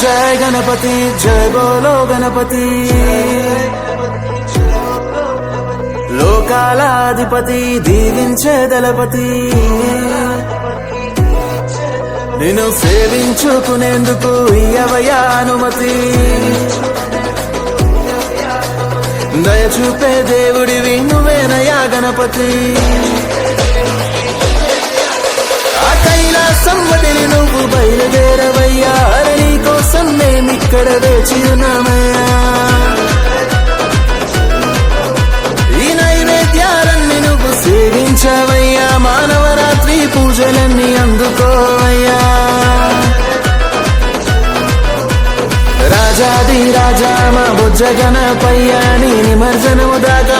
జయ గణపతి జయ బోలో గణపతి. లోకాలాధిపతి దీవించే దళపతి. నేను సేవించుకునేందుకు ఇయ్యవయ్యా అనుమతి. దయచూపే దేవుడివి నువ్వేనయ్యా గణపతి. ఆ కైలాసం వదిలి నువ్వు బయలుదేరవయ్యా ఎక్కడ వేచి ఉన్నామయ్యా? ఈ నైవేద్యాలన్నీ నువ్వు సేవించవయ్యా. మానవరాత్రి పూజలన్నీ అందుకోవయ్యా. రాజాది రాజా మా బుజ్జగణపయ్యా నీ నిమర్జనము దాకా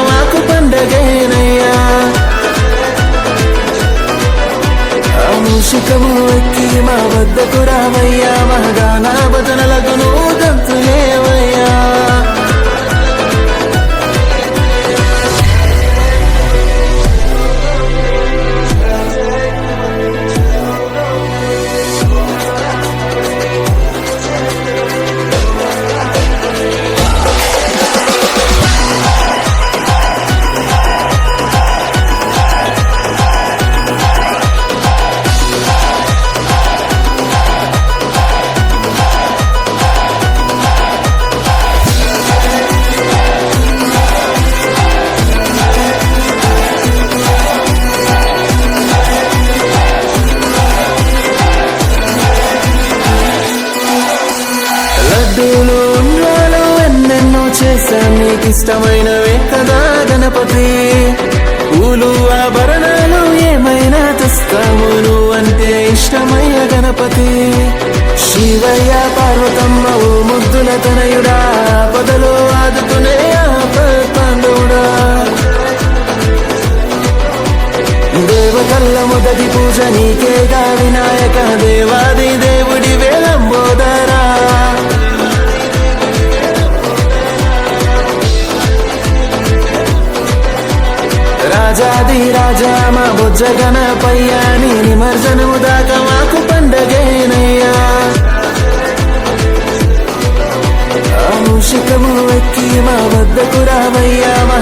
మూషికము ఎక్కి మా వద్దకు రామయ్యా మహగానా బదనలకు నూదంతులేవ చేశా నీకు ఇష్టమైనవే కదా గణపతి. పూలు ఆభరణాలు ఏమైనా తెస్తాము నువ్వంటే ఇష్టమయ్య గణపతి. శివయ్య పార్వతమ్మ ఓ ముద్దుల తనయుడా పదలో ఆదుకునే పాండవుడా. దేవకల్ల మొదటి పూజ నీకేగా వినాయక దేవ రాజా మా బుజ్జగన పయ్యా నీ నిమర్జనము దాకా మాకు పండగేనయ్యా. మూషికము ఎక్కి మా వద్దకు రామయ్యా మా